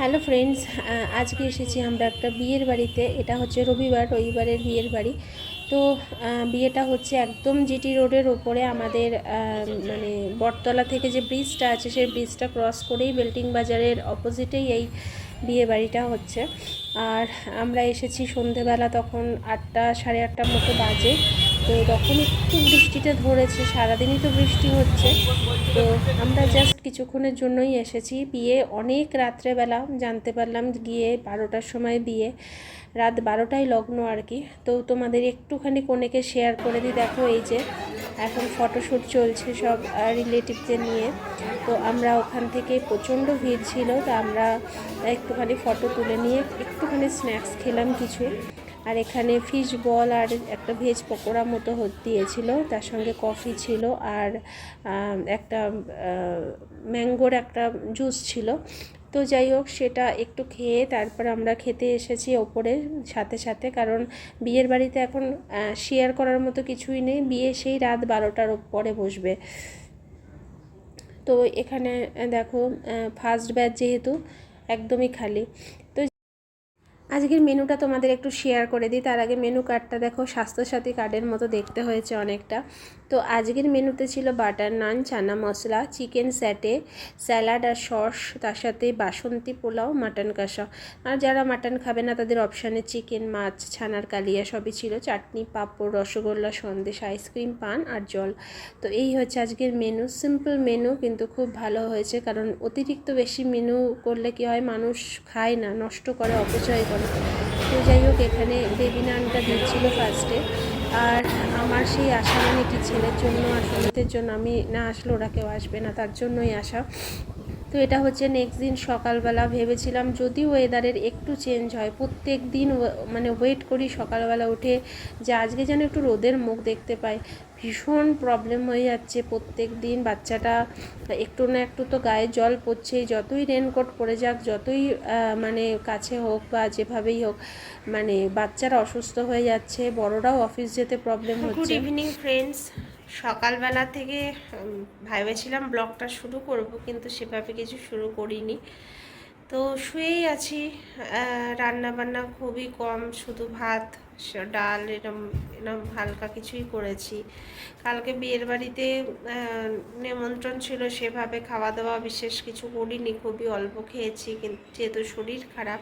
Hello friends আজকে এসেছি আমরা একটা বিয়ের বাড়িতে। এটা হচ্ছে রবিবার, রবিবারের বিয়ের বাড়ি। তো বিয়েটা হচ্ছে একদম জিটি রোডের ওপরে আমাদের মানে বটতলা থেকে যে ব্রিজটা আছে, সেই ব্রিজটা ক্রস করেই বেল্টিং বাজারের অপোজিটেই এই বিয়ে বাড়িটা হচ্ছে। আর আমরা এসেছি সন্ধেবেলা তখন আটটা, সাড়ে আটটার মতো বাজে। তো তখন একটু বৃষ্টিটা ধরেছে, সারাদিনই তো বৃষ্টি হচ্ছে। তো আমরা জাস্ট কিছুক্ষণের জন্যই এসেছি। বিয়ে অনেক রাত্রেবেলা, জানতে পারলাম গিয়ে বারোটার সময় বিয়ে। রাত বারোটায় লগ্ন আর কি। তো তোমাদের একটুখানি কোনেকে শেয়ার করে দিই। দেখো এই যে, এখন ফটোশ্যুট চলছে সব রিলেটিভদের নিয়ে। তো আমরা ওখান থেকে প্রচণ্ড ভিড় ছিল। তো আমরা একটুখানি ফটো তুলে নিয়ে একটুখানি স্ন্যাক্স খেলাম কিছু। আর এখানে ফিশ বল আর একটা ভেজ পকোড়া মতো দিয়েছিল। তার সঙ্গে কফি ছিল আর একটা ম্যাঙ্গোর একটা জুস ছিল। তো যাই হোক, সেটা একটু খেয়ে তারপর আমরা খেতে এসেছি ওপরে সাথে সাথে। কারণ বিয়ের বাড়িতে এখন শেয়ার করার মতো কিছুই নেই। বিয়ে সেই রাত বারোটার পরে বসবে। তো এখানে, দেখো ফার্স্ট ব্যাচ যেহেতু একদমই খালি। তো আজকের মেনুটা তোমাদের একটু শেয়ার করে দিই। তার আগে মেনু কার্ডটা দেখো, স্বাস্থ্যসাথী কার্ডের মতো দেখতে হয়েছে অনেকটা। তো আজকের মেনুতে ছিল butter naan chana masala chicken satay salad আর সস তার সাথে বাসন্তী পোলাও মাটন কষা। আর যারা মাটন খাবে না, তাদের অপশানে চিকেন মাছ, ছানার কালিয়া সবই ছিল। চাটনি, পাঁপড়, রসগোল্লা, সন্দেশ আইসক্রিম পান আর জল। তো এই হচ্ছে আজকের মেনু সিম্পল মেনু কিন্তু খুব ভালো হয়েছে, কারণ অতিরিক্ত বেশি মেনু করলে কি হয়, মানুষ খায় না, নষ্ট করে, অপচয় করে। তো যাই হোক, এখানে বেবি নানটা দিচ্ছিল ফার্স্টে আর আমার সেই আশা মানে কি, ছেলের জন্য সমিতের জন্য, আমি না আসলে ওরা কেউ আসবে না, তার জন্যই আসা তো এটা হচ্ছে নেক্সট দিন সকালবেলা ভেবেছিলাম যদি ওয়েদারের একটু চেঞ্জ হয়, প্রত্যেক দিন মানে ওয়েট করি সকালবেলা উঠে, যে আজকে যেন একটু রোদের মুখ দেখতে পাই। ভীষণ প্রবলেম হয়ে যাচ্ছে প্রত্যেক দিন। বাচ্চাটা একটু না একটু তো গায়ে জল পড়ছেই। যতই রেনকোট পরে যাক যতই মানে কাছে হোক বা যেভাবেই হোক মানে বাচ্চারা অসুস্থ হয়ে যাচ্ছে বড়রাও অফিস যেতে প্রবলেম হচ্ছে। গুড ইভিনিং ফ্রেন্ডস সকালবেলা থেকে ভেবেছিলাম ব্লগটা শুরু করব কিন্তু সেভাবে কিছু শুরু করিনি। তো শুয়েই আছি। রান্না বান্না খুবই কম শুধু ভাত ডাল এরম এরম হালকা কিছুই করেছি। কালকে বিয়ের বাড়িতে নিমন্ত্রণ ছিল সেভাবে খাওয়া দাওয়া বিশেষ কিছু করিনি, খুবই অল্প খেয়েছি কিন্তু যেহেতু শরীর খারাপ।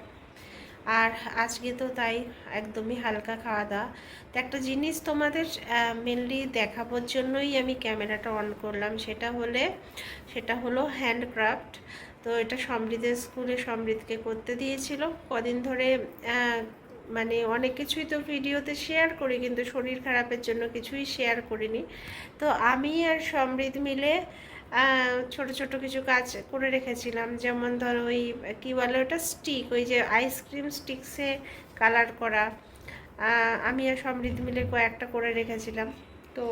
আর আজকে তো তাই একদমই হালকা খাওয়া দাওয়া তো একটা জিনিস তোমাদের মেনলি দেখাবোর জন্যই আমি ক্যামেরাটা অন করলাম, সেটা হলে, সেটা হলো হ্যান্ডক্রাফট। তো এটা সমৃদ্ধের স্কুলে সমৃদ্ধকে করতে দিয়েছিল। কদিন ধরে মানে অনেক কিছুই তো ভিডিওতে শেয়ার করি, কিন্তু শরীর খারাপের জন্য কিছুই শেয়ার করিনি। তো আমি আর সমৃদ্ধ মিলে ছোট ছোট কিছু কাজ করে রেখেছিলাম। যেমন ধরো ওই, কী বলে ওটা? স্টিক ওই যে আইসক্রিম স্টিক্সে কালার করা। আমি আর সমৃদ্ধ মিলে কয়েকটা করে রেখেছিলাম। তো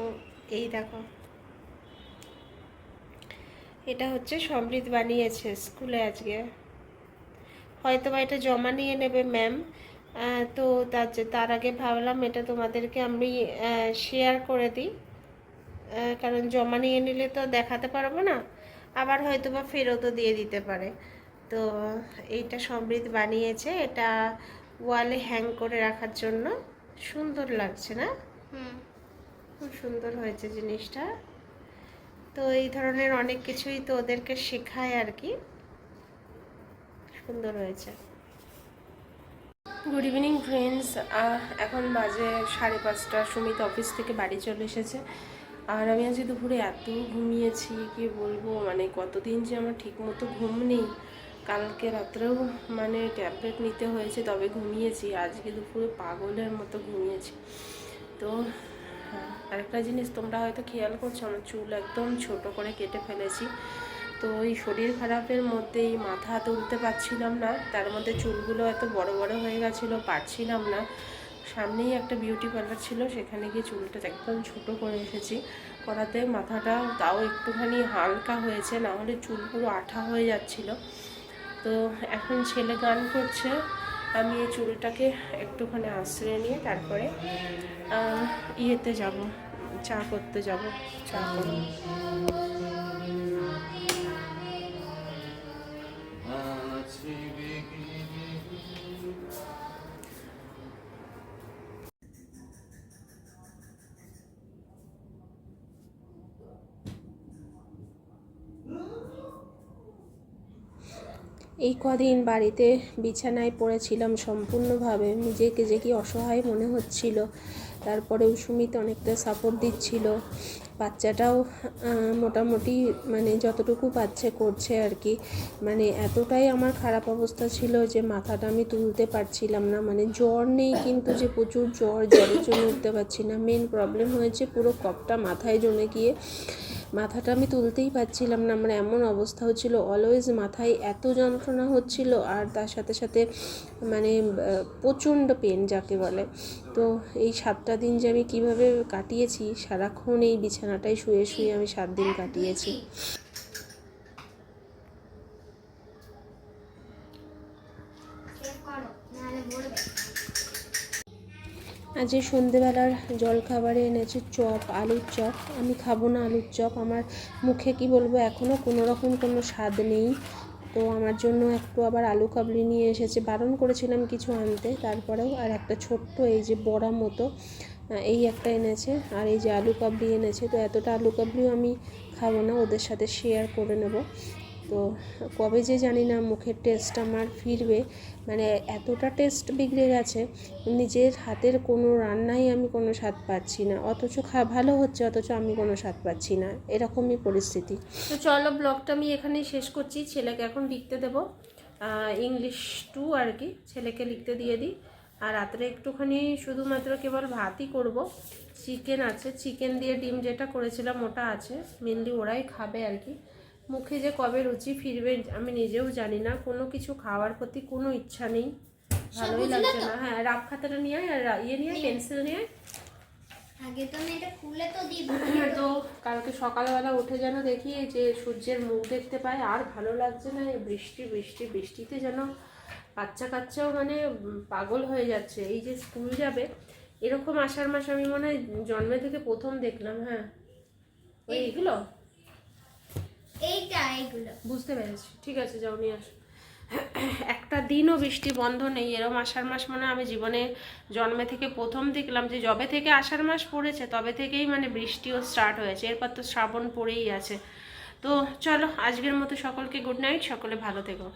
এই দেখো। এটা হচ্ছে সমৃদ্ধ বানিয়েছে স্কুলে আজকে। হয়তো বা এটা জমা নিয়ে নেবে ম্যাম তো তার যে- তার আগে ভাবলাম এটা তোমাদেরকে আমি শেয়ার করে দিই। কারণ জমা নিয়ে নিলে তো দেখাতে পারব না আবার হয়তো বা ফেরতও দিয়ে দিতে পারে। তো এইটা সমৃদ্ধ বানিয়েছে এটা ওয়ালে হ্যাং করে রাখার জন্য। সুন্দর লাগছে না? খুব সুন্দর হয়েছে জিনিসটা। তো এই ধরনের অনেক কিছুই তো ওদেরকে শেখায় আর কি। সুন্দর হয়েছে। গুড ইভিনিং ফ্রেন্ডস এখন বাজে সাড়ে পাঁচটা। সুমিত অফিস থেকে বাড়ি চলে এসেছে। আর আমি আজকে দুপুরে এত ঘুমিয়েছি, কি বলব? মানে কতদিন যে আমার ঠিক মতো ঘুম নেই। কালকে রাত্রেও মানে ট্যাবলেট নিতে হয়েছে, তবে ঘুমিয়েছি। আজকে দুপুরে পাগলের মতো ঘুমিয়েছি। তো আরেকটা জিনিস তোমরা হয়তো খেয়াল করছ, আমার চুল একদম ছোট করে কেটে ফেলেছি। তো ওই শরীর খারাপের মধ্যেই মাথা তুলতে পারছিলাম না। তার মধ্যে চুলগুলো এত বড় বড় হয়ে গেছিল, পারছিলাম না। সামনেই একটা বিউটি পার্লার ছিল, সেখানে গিয়ে চুলটা একদম ছোট করে এসেছি। করাতে মাথাটা তাও একটুখানি হালকা হয়েছে, না হলে চুল পুরো আঠা হয়ে যাচ্ছিল। তো এখন ছেলে গান করছে, আমি এই চুলটাকে একটুখানি আশ্রয় নিয়ে তারপরে ইয়েতে যাব, চা করতে যাব, চা করব। এই কদিন বাড়িতে বিছানায় পড়েছিলাম সম্পূর্ণভাবে। নিজেকে যে কি অসহায় মনে হচ্ছিল। তারপরেও সুমিত অনেকটা সাপোর্ট দিচ্ছিল। বাচ্চাটাও মোটামুটি মানে যতটুকু পাচ্ছে করছে আর কি মানে এতটাই আমার খারাপ অবস্থা ছিল যে মাথাটা আমি তুলতে পারছিলাম না। মানে জ্বর নেই কিন্তু যে প্রচুর জ্বর, জ্বরের জন্য উঠতে পারছি না। মেন প্রবলেম হয়েছে পুরো কপটা মাথায় জমে গিয়ে। মাথাটা আমি তুলতেই পারছিলাম না। আমার এমন অবস্থা হচ্ছিল অলওয়েজ মাথায় এত যন্ত্রণা হচ্ছিল আর তার সাথে সাথে মানে প্রচণ্ড পেন যাকে বলে। তো এই সাতটা দিন যে আমি কীভাবে কাটিয়েছি, সারাক্ষণ এই বিছানাটায় শুয়ে শুয়ে আমি সাত দিন কাটিয়েছি। আজ এই সন্ধেবেলার জলখাবারে এনেছে চপ, আলুর চপ। আমি খাব না আলুর চপ। আমার মুখে কি বলব এখনও কোনো রকম কোনো স্বাদ নেই। তো আমার জন্য একটু আবার আলু কাবলি নিয়ে এসেছে। বারণ করেছিলাম কিছু আনতে, তারপরেও আর একটা ছোট্ট এই যে বড়া মতো এই একটা এনেছে। আর এই যে আলু কাবলি এনেছে। তো এতটা আলু কাবলিও আমি খাব না, ওদের সাথে শেয়ার করে নেব। তো কবে যে জানি না মুখের টেস্ট আমার ফিরবে। মানে এতটা টেস্ট বিগড়ে গেছে, নিজের হাতের কোনো রান্নাই আমি কোনো স্বাদ পাচ্ছি না। অথচ খা, ভালো হচ্ছে, অথচ আমি কোনো স্বাদ পাচ্ছি না। এরকমই পরিস্থিতি। তো চলো ব্লগটা আমি এখানেই শেষ করছি। ছেলেকে এখন লিখতে দেবো। ইংলিশ টু আর কি। ছেলেকে লিখতে দিয়ে দিই। আর রাত্রে একটুখানি শুধুমাত্র কেবল ভাতই করব। চিকেন আছে। চিকেন দিয়ে ডিম যেটা করেছিলাম, ওটা আছে। মেনলি ওরাই খাবে আর কি। মুখে যে কবে রুচি ফিরবে আমি নিজেও জানি না। কোনো কিছু খাওয়ার প্রতি কোনো ইচ্ছা নেই। ভালোই লাগছে না। হ্যাঁ রাব খাতাটা নিয়ে আয় আর ইয়ে নিয়ে পেন্সিল নিয়ে আয়। আগে তো আমি এটা খুলে তো দিই তো? কালকে সকালবেলা উঠে যেন দেখি যে সূর্যের মুখ দেখতে পাই আর ভালো লাগছে না এই বৃষ্টি বৃষ্টি বৃষ্টিতে যেন বাচ্চা কাচ্চাও মানে পাগল হয়ে যাচ্ছে। এই যে স্কুল যাবে এরকম আষাঢ় মাস আমি মনে হয় জন্মে থেকে প্রথম দেখলাম হ্যাঁ। এইগুলো এইটা, এইগুলো। বুঝতে পেরেছি। ঠিক আছে, যাও, নিয়ে আসো। একটা দিনও বৃষ্টি বন্ধ নেই, এরম আষাঢ় মাস মানে আমি জীবনে জন্মে থেকে প্রথম দেখলাম যে যবে থেকে আষাঢ় মাস পড়েছে, তবে থেকেই মানে বৃষ্টিও স্টার্ট হয়েছে। এরপর তো শ্রাবণ পড়েই আছে। তো চলো, আজকের মতো সকলকে গুড নাইট সকলে ভালো থেকো।